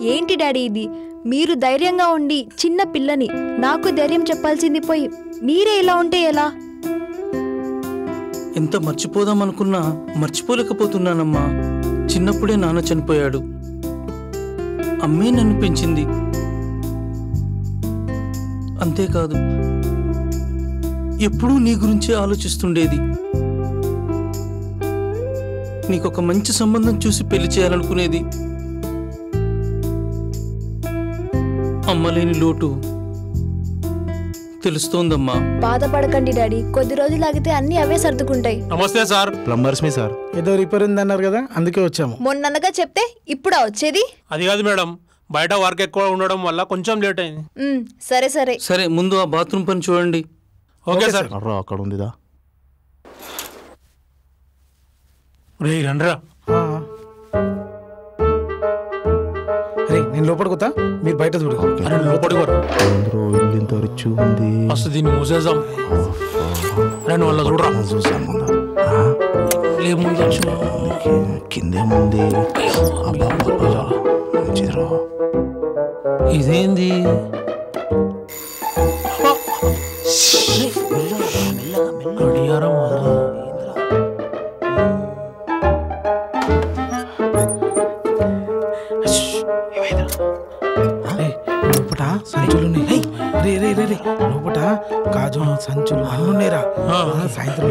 ఏంటి డాడీ ఇది? మీరు ధైర్యంగా ఉండి చిన్న పిల్లని నాకు ధైర్యం చెప్పాల్సింది పోయి మీరే ఇలా ఉంటే ఎలా? ఎంత మర్చిపోదాం అనుకున్నా మర్చిపోలేకపోతున్నానమ్మా. చిన్నప్పుడే నాన్న చనిపోయాడు. అమ్మే నన్ను పెంచింది. అంతేకాదు ఎప్పుడూ నీ గురించే ఆలోచిస్తుండేది. నీకొక మంచి సంబంధం చూసి పెళ్ళి చేయాలనుకునేది. అమ్మలేని లోటు. తెలుస్తోందమ్మా. బాధపడకండి డాడీ. కొద్ది రోజులు ఆగితే అన్నీ అవే సర్దుకుంటాయి. నమస్తే సార్. ప్లంబర్స్ మీ సార్. ఏదో రిపేర్ ఉందన్నారు కదా అందుకే వచ్చాము. మొన్ననగా చెప్తే ఇప్పుడా వచ్చేది? అది కాదు మేడం. బయట వర్క్ ఎక్కువ ఉండడం వల్ల కొంచెం లేట్ అయింది. సరే సరే. సరే ముందు ఆ బాత్రూమ్ పని చూడండి. Okay sir. అర్రా అక్కడ ఉందిదా రే రండ్రా. నేను లోపలికి వస్తా. మీరు బయట చూడు. అరే లోపలికి వరా. అందరూ ఇల్లు ఇంత రిచ్ ఉంది. ఫస్ట్ దీన్ని మూసేద్దాం రెండు వాళ్ళ చూడరా చూసాం ముందు. కి- కిందేముంది ఇదేంది? గాజులు సంచులు అన్నీ ఉన్నాయిరా ఆ. ఆ, సాయంత్రం.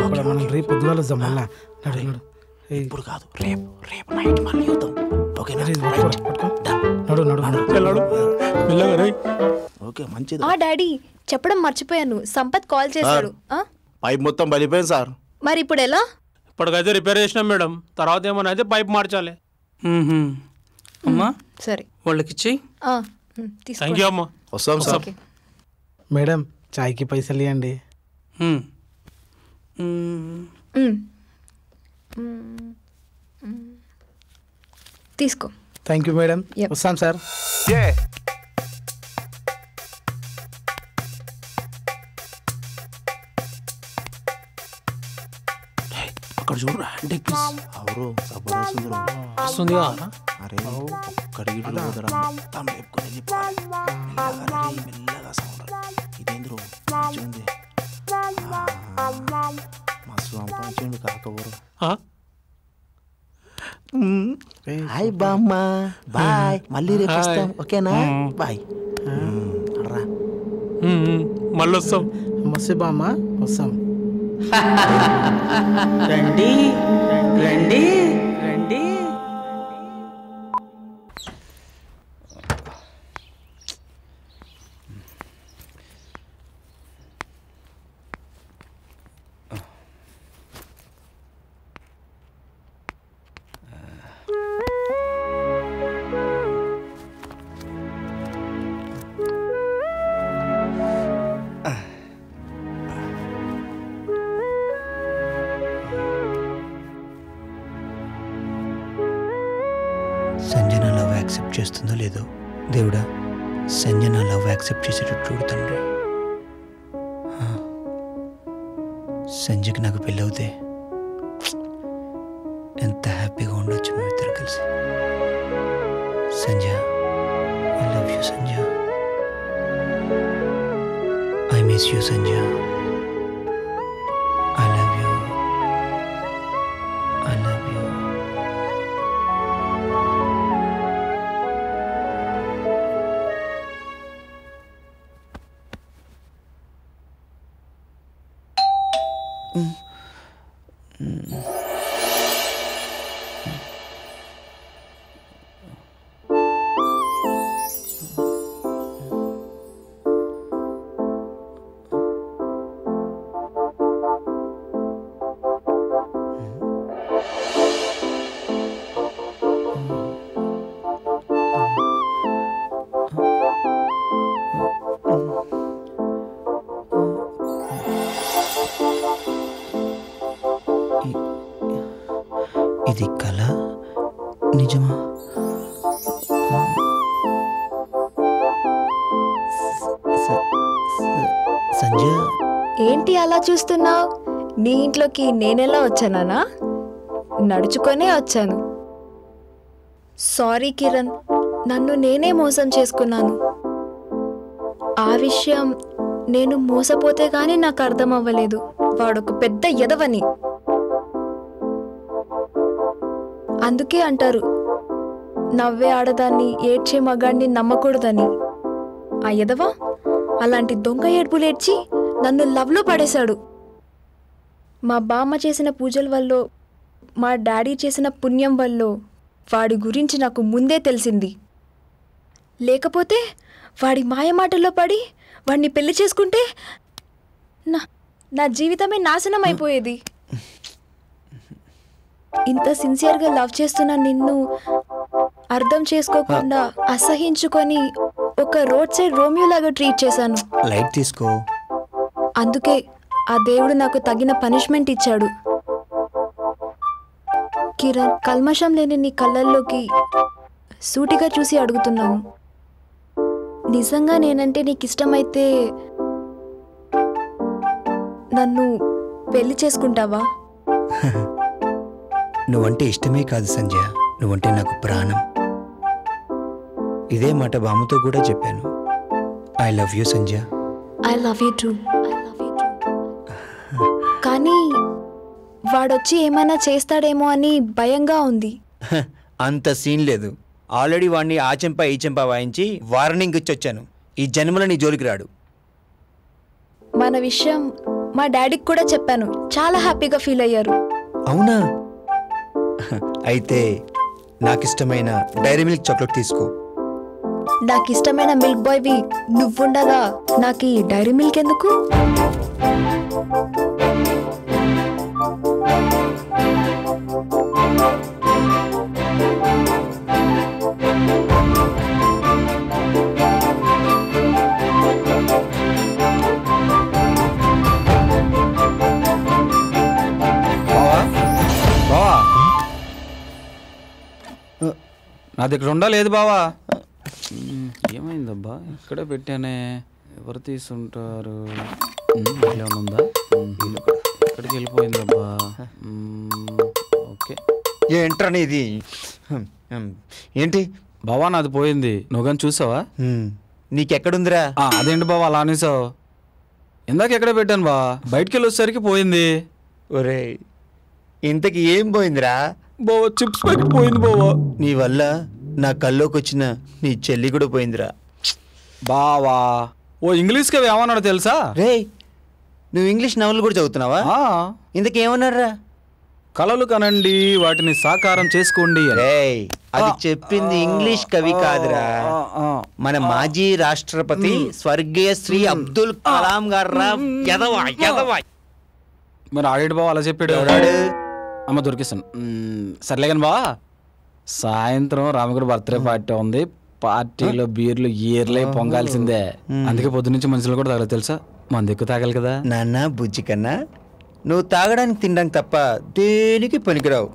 లోపల మనం రేపు పొద్దుగాల వద్దాం మళ్ళా. నడు ఇప్పుడు కాదు రేపు రేపు నైట్ మళ్ళీ వద్దాం. ఓకేనా. నడు నడు. నడు. ఓకే మంచిది. ఆ డాడీ చెప్పడం మర్చిపోయాను. సంపత్ కాల్ చేశాడు. ఆ? పైప్ మొత్తం బలిపోయింది సార్. మరి ఇప్పుడు ఎలా? ఇప్పటికైతే రిపేర్ చేసినాం మేడం. తర్వాత ఏమన్నా అయితే పైప్ మార్చాలి. అమ్మా సరే. తీసుకో థ్యాంక్ యూ అమ్మా వస్తాం సార్. మేడం చాయ్కి పైసలు ఇవ్వండి. ఉమ్. ఉమ్. ఉమ్. తీసుకో థ్యాంక్ యూ మేడం. వస్తాం సార్ అంటే అవరు జబర్దస్త్ ఉందిరా. వస్తుంది అరే ఒక్కడి ఇల్లు పోదరా మొత్తం లేపుకొని వెళ్ళిపోవాలి మెల్లగా రే, మెల్లగా సౌండ్ ఇదేంద్రు మంచిగుంది ఆ, మస్తు సంపాదించండి కాకపోరు హాయ్ బామ్మ బాయ్ మళ్ళీ రేపు వస్తాం ఓకేనా బాయ్ రా మళ్ళీ వస్తాం మస్తు బామ్మ వస్తాం రండి రండి సంజన లవ్ యాక్సెప్ట్ చేస్తుందో లేదో దేవుడా సంజన లవ్ యాక్సెప్ట్ చేసేటట్టు చూడు తండ్రి. సంజయ్కి నాకు పెళ్ళవుతే ఎంత హ్యాపీగా ఉండొచ్చు మేమిద్దరం కలిసి. Sanjay I love you Sanjay. I miss you Sanjay. ఇది కళ? నిజమా? సంజయ్ ఏంటి అలా చూస్తున్నావు? నీ ఇంట్లోకి నేనెలా వచ్చానా నడుచుకొనే వచ్చాను. సారీ కిరణ్ నన్ను నేనే మోసం చేసుకున్నాను. ఆ విషయం నేను మోసపోతే కానీ నాకు అర్థం అవ్వలేదు వాడొక పెద్ద ఎదవని అందుకే అంటారు నవ్వే ఆడదాన్ని ఏడ్చే మగాడిని నమ్మకూడదని. ఆ ఎదవ అలాంటి దొంగ ఏడ్పులు ఏడ్చి నన్ను లవ్లో పడేశాడు. మా బామ్మ చేసిన పూజల వల్ల మా డాడీ చేసిన పుణ్యం వల్ల వాడి గురించి నాకు ముందే తెలిసింది. లేకపోతే వాడి మాయమాటల్లో పడి వాడిని పెళ్ళి చేసుకుంటే నా నా జీవితమే నాశనం అయిపోయేది ఇంత సిన్సియర్గా లవ్ చేస్తున్న నిన్ను అర్థం చేసుకోకుండా అసహించుకొని ఒక రోడ్ సైడ్ రోమియో లాగా ట్రీట్ చేశాను. లైట్ తీసుకో. అందుకే ఆ దేవుడు నాకు తగిన పనిష్మెంట్ ఇచ్చాడు. కిరణ్ కల్మషం లేని నీ కళ్ళల్లోకి సూటిగా చూసి అడుగుతున్నాను. నిజంగా నేనంటే నీకు ఇష్టమైతే నన్ను పెళ్ళి చేసుకుంటావా? నువ్వంటే ఇష్టమే కాదు సంజయ్ నువ్వంటే నాకు ప్రాణం. ఇదే మాట బామ్మతో కూడా చెప్పాను. I love you Sanjay I love you too కానీ వాడొచ్చి ఏమైనా చేస్తాడేమో అని భయంగా ఉంది. అంత సీన్ లేదు. ఆల్రెడీ వాడిని ఆ చెంప ఈ చెంప వాయించి వార్నింగ్ ఇచ్చి వచ్చాను ఈ జన్మలో నీ జోలికి రాడు. మన విషయం మా డాడీకి కూడా చెప్పాను. చాలా హ్యాపీగా ఫీల్ అయ్యారు. అవునా? అయితే నాకు ఇష్టమైన డైరీ మిల్క్ చాక్లెట్ తీసుకో. నాకు ఇష్టమైన మిల్క్ బాయ్వి నువ్వుండగా నాకు ఈ డైరీ మిల్క్ ఎందుకు నా దగ్గర ఉండా లేదు బావా. ఏమైందబ్బా? ఇక్కడే పెట్టానే. ఎవరు తీసుంటారు? ఉందా? మ్మ్, ఎక్కడికి వెళ్ళిపోయిందబ్బా? ఓకే. ఏంట్రని ఇది. ఏంటి? బావా నాది పోయింది. నువ్వు కానీ చూసావా? నీకెక్కడుందిరా? అదేంటి బావా అలా అనేసావు? ఇందాక ఎక్కడ పెట్టాను బా బయటికి వెళ్ళి వచ్చేసరికి పోయింది. ఒరే ఇంతకి ఏం పోయిందిరా? బావా చిప్స్ ప్యాకెట్ పోయింది బావా. నీ వల్ల? నా కల్లోకి వచ్చిన నీ చెల్లి కూడా పోయిందిరా. బావా. ఓ ఇంగ్లీష్కి అవి ఏమన్నాడు తెలుసా? రే నువ్వు ఇంగ్లీష్ నవలు కూడా చదువుతున్నావా? ఇంతకేమన్నారా కలలు కనండి వాటిని సాకారం చేసుకోండి అది చెప్పింది ఇంగ్లీష్ కవి కాదురా. మన మాజీ రాష్ట్రపతి స్వర్గీయ శ్రీ అబ్దుల్ కలాం గారు ఎదవా ఎదవా మరి ఆడేడు బావ అలా చెప్పాడు? అమ్మ దొరికిస్తాను మ్మ్, సర్లే కానీ బావా. సాయంత్రం రామగుడి బర్త్డే పార్టీ ఉంది. పార్టీలో బీర్లు ఈర్లే పొంగాల్సిందే. అందుకే పొద్దునుంచి మనుషులు కూడా తగలదు తెలుసా? మంది ఎక్కువ తాగాలి కదా. నాన్న బుజ్జి కన్నా నువ్వు తాగడానికి తినడానికి తప్ప దేనికి పనికిరావు?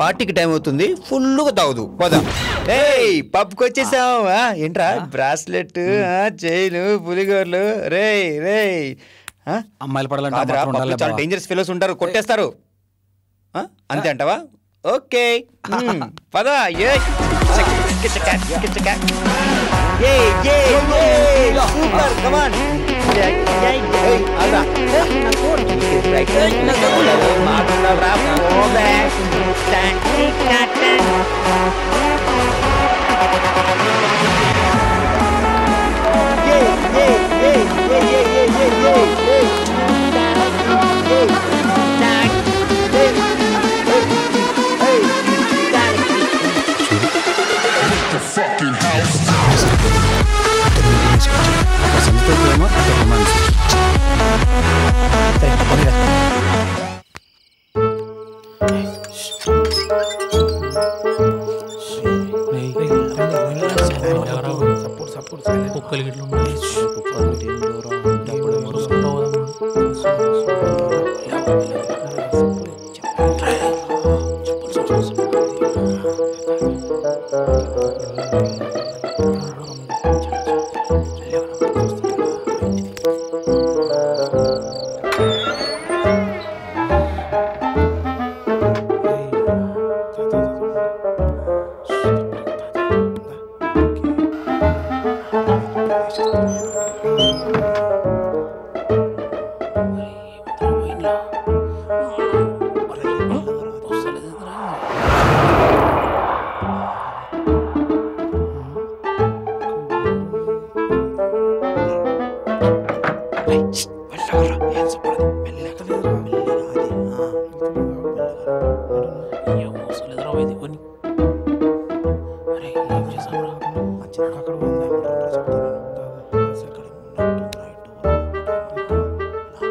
పార్టీకి టైం అవుతుంది ఫుల్గా తాగుదు. పద. ఏయ్ పబ్కి వచ్చేసావు ఏంట్రా బ్రాస్లెట్ చైన్ పులిగోర్లు రే రే? అమ్మాయిలు పడాలంటే ఆ కాదురా, మాత్రం పబ్లో ఉండాలి చాలా బావ. డేంజరస్ ఫెలోస్ ఉంటారు కొట్టేస్తారు ఆ? అంతే అంటావా ఓకే మ్మ్. పద ఏ సూపర్ కమాన్ ఒక కుక్కలు గిట్ల ఉన్నాయి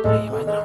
Prima, no.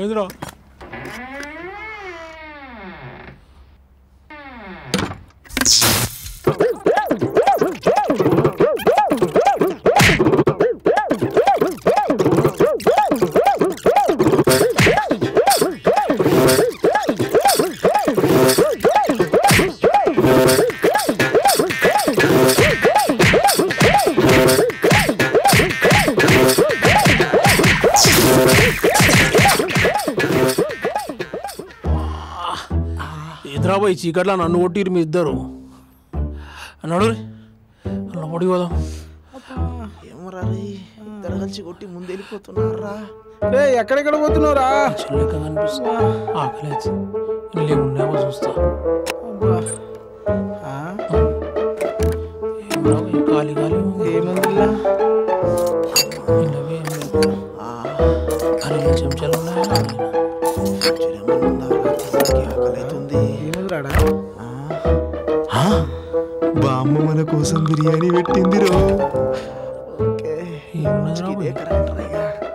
얘들아. ఎదురాబాయి చీకట్లా నన్ను కొట్టిరు మీ ఇద్దరు. అన్నాడు అలా పడి పోదాం. ఏమరా రే ఇద్దరు కలిసి కొట్టి ముందు వెళ్ళిపోతున్నారా రే ఎక్కడెక్కడ పోతున్నావురా? చిల్లక కనిపిస్తా ఆకలేసి వెళ్ళి ఉన్నావో చూస్తా. ఈ. ఏముందిలా. అరే ఈ చెంచాలు ఉన్నాయా? ఏముందిరాడా బామ్మ మన కోసం బిర్యానీ పెట్టింది రో?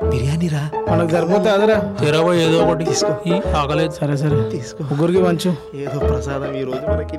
బిర్యానీ రా మనకు సరిపోతే అదరా తెరవా ఏదో ఒకటి. తీసుకో. ఈ ఆకలేదు. సరే సరే. తీసుకో. ముగ్గురికి పంచు ఏదో ప్రసాదం ఈ రోజు మనకి.